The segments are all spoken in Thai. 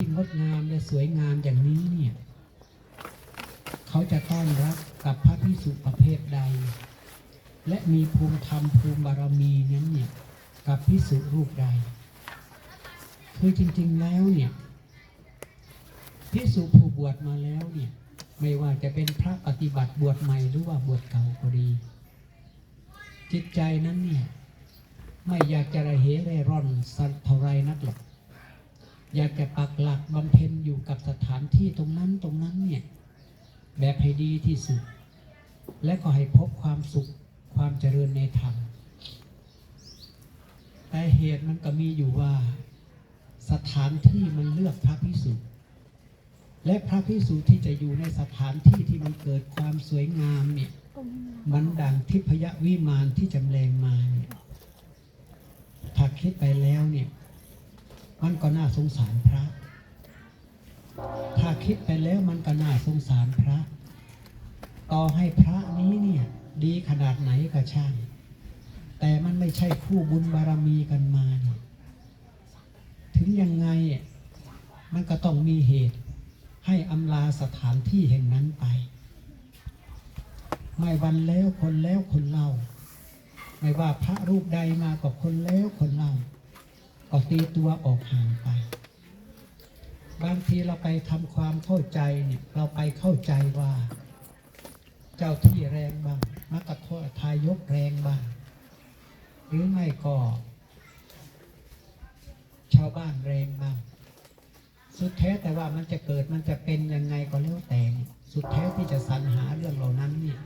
ที่งดงามและสวยงามอย่างนี้เนี่ย เขาจะต้อนรับกับพระพิสุประเภทใด และมีภูมิธรรมภูมิบารมีนั้นเนี่ยกับพิสุรูปใด คือจริงๆแล้วเนี่ยพิสุผู้บวชมาแล้วเนี่ยไม่ว่าจะเป็นพระปฏิบัติบวชใหม่หรือว่าบวชเก่าก็ดี จิตใจนั้นเนี่ยไม่อยากจะระเหเร่ร่อนสันเท่าไรนักหรอก อยากจะปักหลักบำเพ็ญอยู่กับสถานที่ตรงนั้นตรงนั้นเนี่ย แบบให้ดีที่สุด และก็ให้พบความสุขความเจริญในธรรมแต่เหตุมันก็มีอยู่ว่า สถานที่มันเลือกพระพิสุและพระพิสุที่จะอยู่ในสถานที่ที่มันเกิดความสวยงามเนี่ย มันดังทิพยวิมานที่จำแรงมาเนี่ยถ้าคิดไปแล้วเนี่ย มันก็น่าสงสารพระ ถ้าคิดไปแล้วมันก็น่าสงสารพระ ต่อให้พระนี้เนี่ย ดีขนาดไหนก็ช่าง แต่มันไม่ใช่คู่บุญบารมีกันมาเนี่ยถึงยังไงมันก็ต้องมีเหตุ ให้อำลาสถานที่แห่งนั้นไป ไม่วันแล้วคนแล้วคนเล่า ไม่ว่าพระรูปใดมากับคนแล้วคนเล่า ก็ตีตัวออกห่างไป บางทีเราไปทำความเข้าใจเนี่ยเราไปเข้าใจว่า เจ้าที่แรงบ้างมักกะโททายกแรงบ้าง หรือไม่ก็ ชาวบ้านแรงบ้างสุดแท้แต่ว่ามันจะเกิดมันจะเป็นยังไงก็แล้วแต่ สุดแท้ที่จะสรรหาเรื่องเหล่านั้นเนี่ย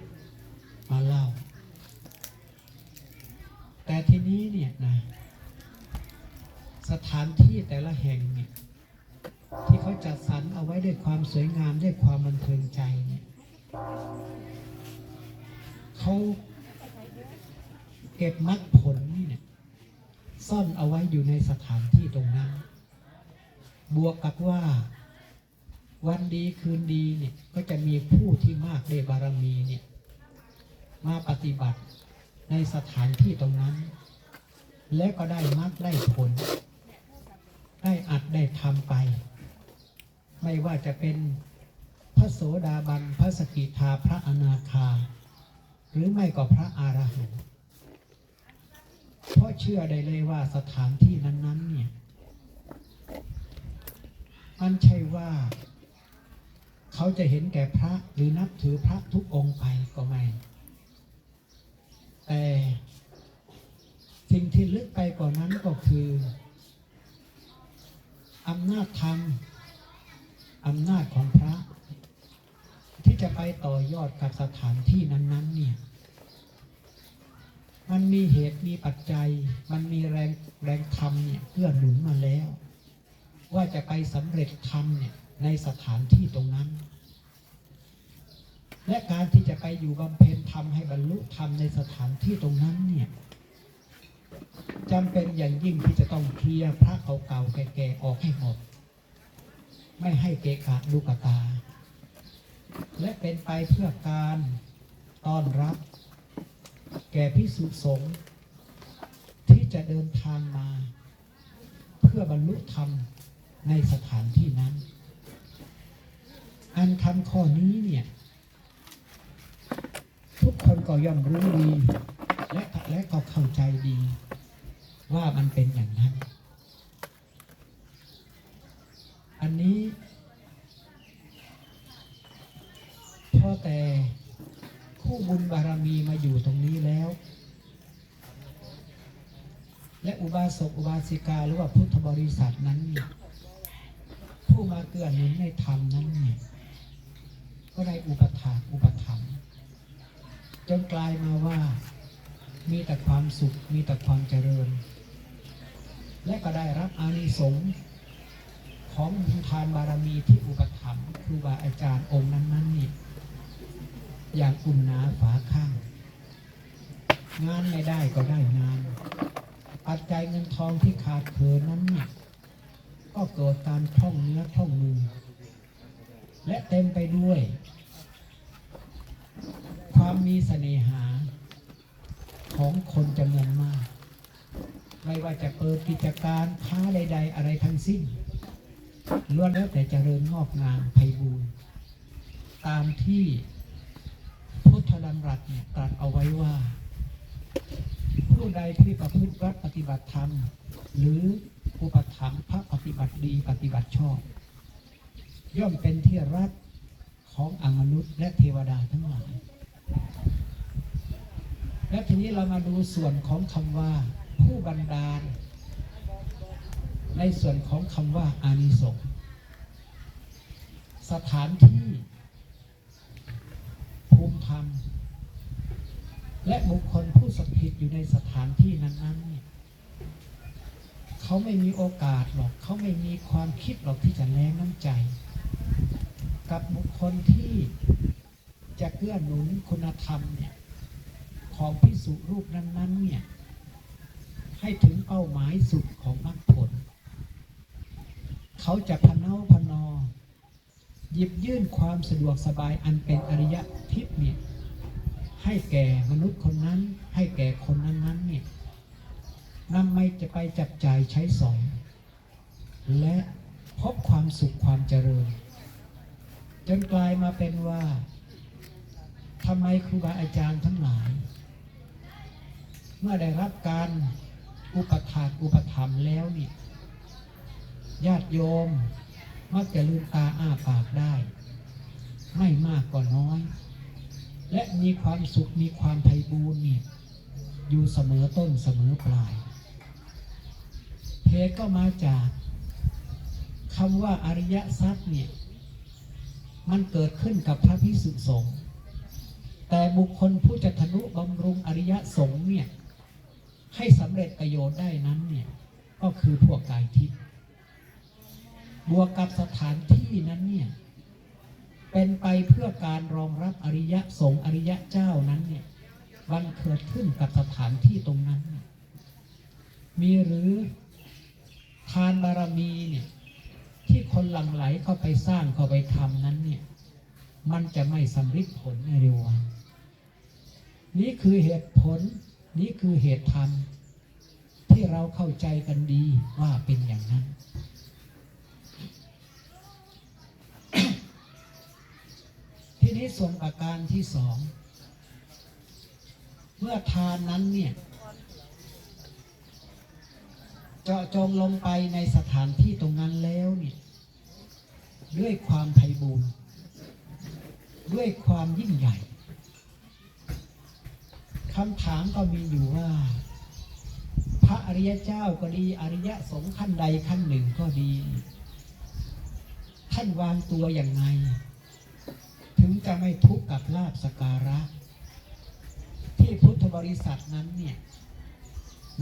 มาเล่า แต่ทีนี้เนี่ยนะ ถานที่แต่ละแห่งเนี่ยที่เขาจัดสรรเอาไว้ด้วยความสวยงามด้วยความบันเทิงใจเนี่ยเขาเก็บมรรคผลนี่เนี่ยซ่อนเอาไว้อยู่ในสถานที่ตรงนั้น บวกกับว่าวันดีคืนดีเนี่ยก็จะมีผู้ที่มากด้บารมีเนี่ยมาปฏิบัติในสถานที่ตรงนั้น และก็ได้มรรคได้ผล ได้อัดได้ทำไป ไม่ว่าจะเป็นพระโสดาบันพระสกิทาพระอนาคา หรือไม่ก็พระอรหันต์เพราะเชื่อได้เลยว่าสถานที่นั้น ๆ เนี่ยมันใช่ว่า เขาจะเห็นแก่พระหรือนับถือพระทุกองค์ไปก็ไม่ แต่สิ่งที่ลึกไปกว่านั้นก็คือ อำนาจธรรมอำนาจของพระ ที่จะไปต่อยอดกับสถานที่นั้น ๆ เนี่ย มันมีเหตุมีปัจจัย มันมีแรงแรงธรรมเนี่ยเพื่อหนุนมาแล้ว ว่าจะไปสำเร็จธรรมเนี่ยในสถานที่ตรงนั้น และการที่จะไปอยู่บำเพ็ญธรรมให้บรรลุธรรมในสถานที่ตรงนั้นเนี่ย จำเป็นอย่างยิ่งที่จะต้องเคลียร์พระเก่าๆแก่ๆออกให้หมด ไม่ให้เกะกะลูกตา และเป็นไปเพื่อการต้อนรับ แก่พิสุสงฆ์ที่จะเดินทางมา เพื่อบรรลุธรรมในสถานที่นั้น อันคำข้อนี้เนี่ยทุกคนก็ย่อมรู้ดี และและก็เข้าใจดี ว่ามันเป็นอย่างนั้น อันนี้พอแต่คู่บุญบารมีมาอยู่ตรงนี้แล้ว และอุบาสกอุบาสิกาหรือว่าพุทธบริษัทนั้นเนี่ยผู้มาเกื้อหนุนในธรรมนั้นเนี่ยก็ได้อุปถาอุปถัมภ์จนกลายมาว่ามีแต่ความสุข มีแต่ความเจริญ และก็ได้รับอานิสงส์ของบุญทานบารมีที่อุปถัมภ์ครูบาอาจารย์องค์นั้นๆนี่อย่างอุ่นหนาฝาข้าง งานไม่ได้ก็ได้งาน ปัจจัยเงินทองที่ขาดเขินนั้นนี่ก็เกิดการท่องเนื้อท่องมือ และเต็มไปด้วย ความมีเสน่หาของคนจำนวนมาก ไม่ว่าจะเปิดกิจการค้าใด ๆ อะไรทั้งสิ้นล้วนแล้วแต่เจริญงอกงามไพบูรณ์ตามที่พุทธดำรัสเนี่ยตรัสเอาไว้ว่า ผู้ใดที่ประพฤติวัดปฏิบัติธรรม หรืออุปถัมภ์พระปฏิบัติดีปฏิบัติชอบ ย่อมเป็นที่รักของอมนุษย์และเทวดาทั้งหลาย และทีนี้เรามาดูส่วนของคำว่า ผู้บันดาล ในส่วนของคำว่าอานิสงส์สถานที่ ภูมิธรรม และบุคคลผู้สถิตอยู่ในสถานที่นั้นๆเนี่ยเขาไม่มีโอกาสหรอกเขาไม่มีความคิดหรอกที่จะแรงน้ำใจ กับบุคคลที่จะเกื้อหนุนคุณธรรมเนี่ยของพิสุรูปนั้นๆเนี่ย ให้ถึงเป้าหมายสุดของมรรคผล เขาจะพเนาพนอ หยิบยื่นความสะดวกสบายอันเป็นอริยทิพย์เนี่ยให้แก่มนุษย์คนนั้น ให้แก่คนนั้นๆเนี่ยนำไม่จะไปจับจ่ายใช้สอย และพบความสุขความเจริญ จนกลายมาเป็นว่าทำไมครูบาอาจารย์ทั้งหลาย เมื่อได้รับการ อุปถากอุปถัมแล้วเนี่ยญาติโยม มักจะลืมตาอ้าปากได้ ไม่มากก็น้อย และมีความสุขมีความไพบูรณ์เนี่ยอยู่เสมอต้นเสมอปลายเหตุก็มาจากคำว่าอริยทรัพย์เนี่ยมันเกิดขึ้นกับพระพิสุสงฆ์แต่บุคคลผู้จะทนุบำรุงอริยสงฆ์เนี่ย ให้สำเร็จประโยชน์ได้นั้นเนี่ยก็คือพวกกายทิพย์บวกกับสถานที่นั้นเนี่ยเป็นไปเพื่อการรองรับอริยสงฆ์อริยเจ้านั้นเนี่ยบันเกิดขึ้นกับสถานที่ตรงนั้น มีหรือทานบารมีเนี่ยที่คนหลั่งไหลเข้าไปสร้างเข้าไปทำนั้นเนี่ยมันจะไม่สำเร็จผลในเร็ววันนี่คือเหตุผล นี่คือเหตุธรรมที่เราเข้าใจกันดีว่าเป็นอย่างนั้น ทีนี้ส่วนประการที่สอง เมื่อทานนั้นเนี่ยเจาะจงลงไปในสถานที่ตรงนั้นแล้วเนี่ยด้วยความไพบูรณ์ด้วยความยิ่งใหญ่ คำถามก็มีอยู่ว่า พระอริยเจ้าก็ดี อริยสงฆ์ขั้นใดขั้นหนึ่งก็ดี ท่านวางตัวอย่างไง ถึงจะไม่ทุกข์กับลาบสการะ ที่พุทธบริษัทนั้นเนี่ย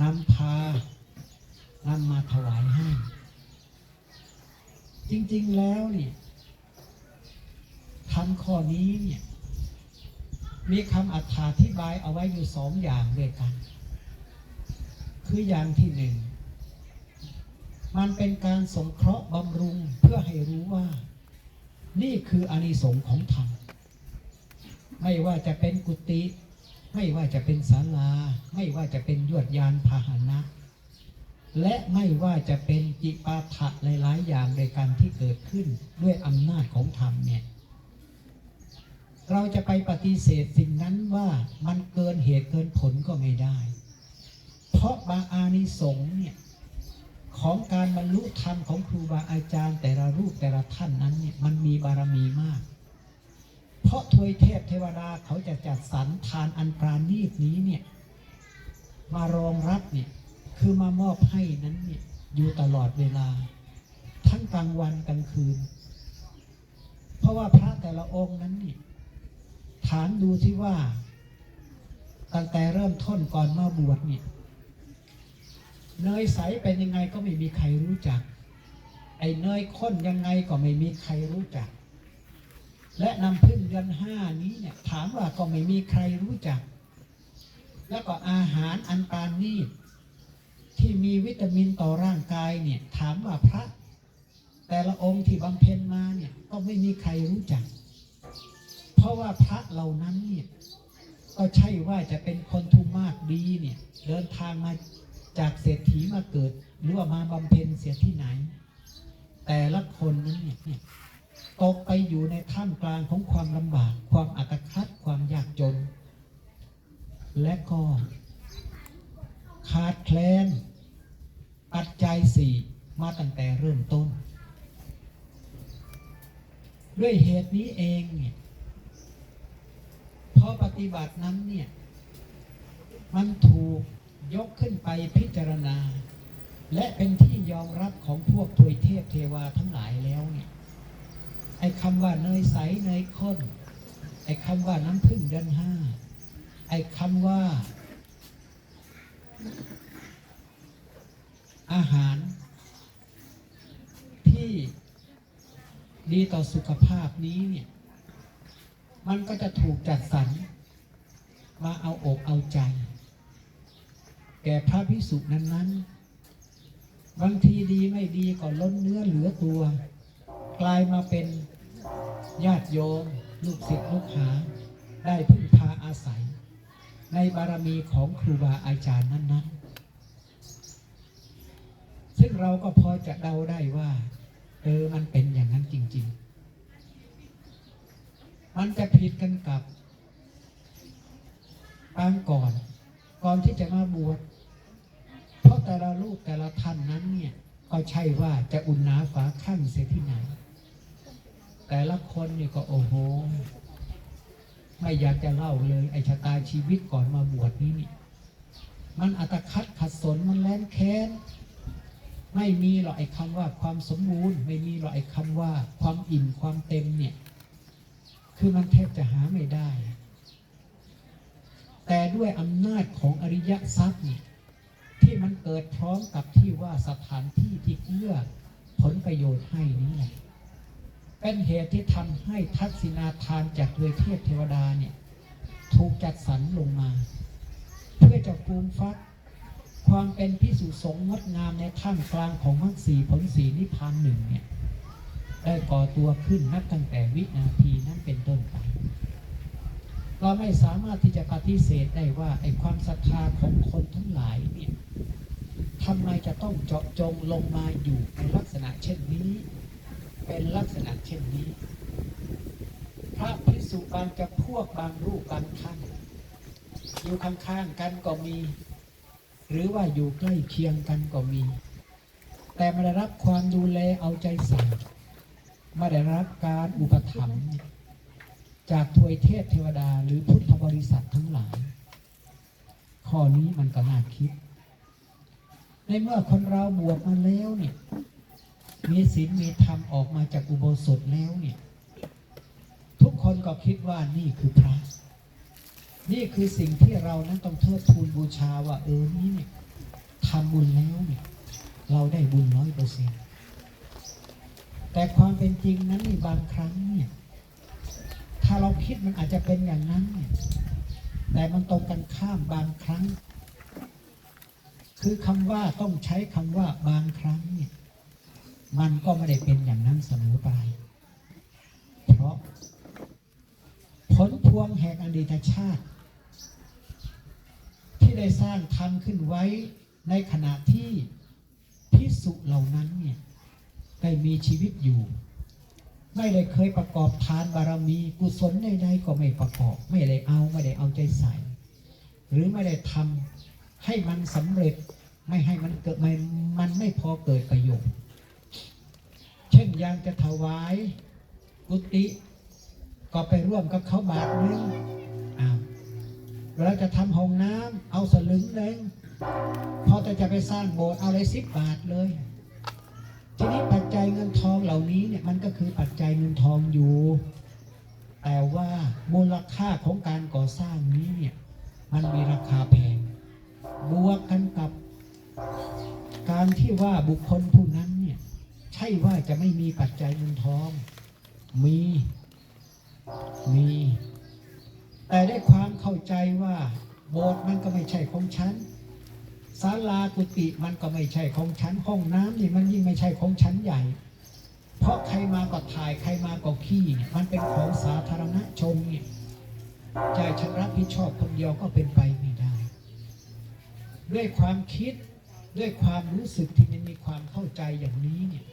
นำพานำมาถวายให้ จริงๆแล้วเนี่ยคำข้อนี้เนี่ย มีคำอธิบายเอาไว้อยู่สองอย่างด้วยกัน คืออย่างที่หนึ่ง มันเป็นการสงเคราะห์บำรุงเพื่อให้รู้ว่า นี่คืออานิสงส์ของธรรม ไม่ว่าจะเป็นกุฏิไม่ว่าจะเป็นศาลา ไม่ว่าจะเป็นยวดยานพาหนะ และไม่ว่าจะเป็นจิปาถะหลายๆอย่างในการที่เกิดขึ้นด้วยอำนาจของธรรมเนี่ย เราจะไปปฏิเสธสิ่งนั้นว่ามันเกินเหตุเกินผลก็ไม่ได้ เพราะบาอานิสงส์เนี่ยของการบรรลุธรรมของครูบาอาจารย์ แต่ละรูปแต่ละท่านนั้นเนี่ยมันมีบารมีมาก เพราะทวยเทพเทวดาเขาจะจัดสรรทานอันปราณีตนี้เนี่ยมารองรับเนี่ยคือมามอบให้นั้นเนี่ยอยู่ตลอดเวลา ทั้งกลางวันกลางคืน เพราะว่าพระแต่ละองค์นั้นเนี่ย ถามดูที่ว่า ตั้งแต่เริ่มต้นก่อนมาบวชเนี่ยเนยใสเป็นยังไงก็ไม่มีใครรู้จัก ไอ้เนยข้นยังไงก็ไม่มีใครรู้จัก และน้ำพึ่งเดือนห้านี้เนี่ยถามว่าก็ไม่มีใครรู้จัก แล้วก็อาหารอันปานนีตที่มีวิตามินต่อร่างกายเนี่ยถามว่าพระ แต่ละองค์ที่บำเพ็ญมาเนี่ยก็ไม่มีใครรู้จัก เพราะว่าพระเหล่านั้นเนี่ยก็ใช่ว่าจะเป็นคนทุมากดีเนี่ยเดินทางมาจากเศรษฐีมาเกิด หรือว่ามาบำเพ็ญเสียที่ไหน แต่ละคนนั้นเนี่ยตกไปอยู่ในท่ามกลางของความลำบาก ความอัตคัดความยากจน และก็ขาดแคลนปัจจัยสี่มาตั้งแต่เริ่มต้น ด้วยเหตุนี้เองเนี่ย อปฏิบัตินั้นเนี่ย มันถูกยกขึ้นไปพิจารณา และเป็นที่ยอมรับของพวกทวยเทพเทวาทั้งหลายแล้วเนี่ย ไอ้คำว่าเนยใสเนยข้น ไอ้คำว่าน้ำพึ่งเดือนห้า ไอ้คำว่า อาหารที่ดีต่อสุขภาพนี้เนี่ย มันก็จะถูกจัดสรรมาเอาอกเอาใจ แก่พระพิสุนั้นๆ บางทีดีไม่ดีก็ล้นเนื้อเหลือตัว กลายมาเป็นญาติโยม ลูกศิษย์ลูกหา ได้พึ่งพาอาศัย ในบารมีของครูบาอาจารย์นั้น ๆ ซึ่งเราก็พอจะเดาได้ว่า เออมันเป็นอย่างนั้นจริง ๆ มันจะผิดกันกับปางก่อน ก่อนที่จะมาบวชเพราะแต่ละลูกแต่ละท่านนั้นเนี่ยก็ใช่ว่าจะอุ่นหนาฝาข้างเสียที่ไหน แต่ละคนนี่ก็โอ้โห ไม่อยากจะเล่าเลยไอชะตาชีวิตก่อนมาบวชนี้นี่มันอัตคัดขัดสนมันแล่นแค้นไม่มีหรอกไอ้คำว่าความสมบูรณ์ ไม่มีหรอกไอ้คำว่าความอิ่มความเต็มเนี่ย คือมันแทบจะหาไม่ได้ แต่ด้วยอำนาจของอริยทรัพย์ที่มันเกิดพร้อมกับที่ว่าสถานที่ที่เอื้อผลประโยชน์ให้นี้แหละเป็นเหตุที่ทำให้ทักษิณาทานจากเวเทพเทวดาเนี่ยถูกจัดสรรลงมา เพื่อจะฟูมฟัก ความเป็นพิสุสงงดงามในท่ามกลางของมรรคสีผลสีนิพพานหนึ่งเนี่ย ได้ก่อตัวขึ้นนับตั้งแต่วินาทีนั้นเป็นต้นไป เราไม่สามารถที่จะปฏิเสธได้ว่าไอ้ความศรัทธาของคนทั้งหลายเนี่ยทำไมจะต้องเจาะจงลงมาอยู่ในลักษณะเช่นนี้ เป็นลักษณะเช่นนี้ พระพิสุบางจะพวกบางรูปบางท่านอยู่ข้างๆกันก็มี หรือว่าอยู่ใกล้เคียงกันก็มี แต่ไม่ได้รับความดูแลเอาใจใส่ ไม่ได้รับการอุปถัมภ์จากทวยเทพเทวดาหรือพุทธบริษัททั้งหลาย ข้อนี้มันก็น่าคิด ในเมื่อคนเราบวชมาแล้วเนี่ย มีศีลมีธรรมออกมาจากอุโบสถแล้วเนี่ย ทุกคนก็คิดว่านี่คือพระ นี่คือสิ่งที่เรานั้นต้องเทิดทูนบูชาว่าเออนี่เนี่ยทำบุญแล้วเนี่ย เราได้บุญร้อยเปอร์เซ็นต์ แต่ความเป็นจริงนั้นในบางครั้งเนี่ย ถ้าเราคิดมันอาจจะเป็นอย่างนั้นเนี่ยแต่มันตรงกันข้ามบางครั้ง คือคำว่าต้องใช้คำว่าบางครั้งเนี่ย มันก็ไม่ได้เป็นอย่างนั้นเสมอไป เพราะ ผลพวงแห่งอดีตชาติ ที่ได้สร้างทำขึ้นไว้ในขณะที่พิสุเหล่านั้นเนี่ย ได้มีชีวิตอยู่ ไม่ได้เคยประกอบทานบารมีกุศลใดๆก็ไม่ประกอบ ไม่ได้เอาไม่ได้เอาใจใส่ หรือไม่ได้ทำให้มันสำเร็จไม่ให้มันเกิดไม่มันไม่พอเกิดประโยชน์ เช่นอยางจะถวายกุฏิก็ไปร่วมกับเขาบาทนึงอ้าวเราจะทำห้องน้ำเอาสลึงหนึ่งพอแต่จะไปสร้างโบสถ์เอาเลยสิบบาทเลย ทีนี้ปัจจัยเงินทองเหล่านี้เนี่ยมันก็คือปัจจัยเงินทองอยู่ แต่ว่ามูลค่าของการก่อสร้างนี้เนี่ยมันมีราคาแพง บวกกันกับ การที่ว่าบุคคลผู้นั้นเนี่ยใช่ว่าจะไม่มีปัจจัยเงินทอง มี มี แต่ได้ความเข้าใจว่าโบสถ์มันก็ไม่ใช่ของฉัน ศาลากุฏิมันก็ไม่ใช่ของฉันห้องน้ำนี่มันยิ่งไม่ใช่ของฉันใหญ่ เพราะใครมาก็ถ่ายใครมาก็ขี่มันเป็นของสาธารณชนเนี่ยจะให้ฉันรับผิดชอบคนเดียวก็เป็นไปไม่ได้ ด้วยความคิดด้วยความรู้สึกที่มันมีความเข้าใจอย่างนี้เนี่ย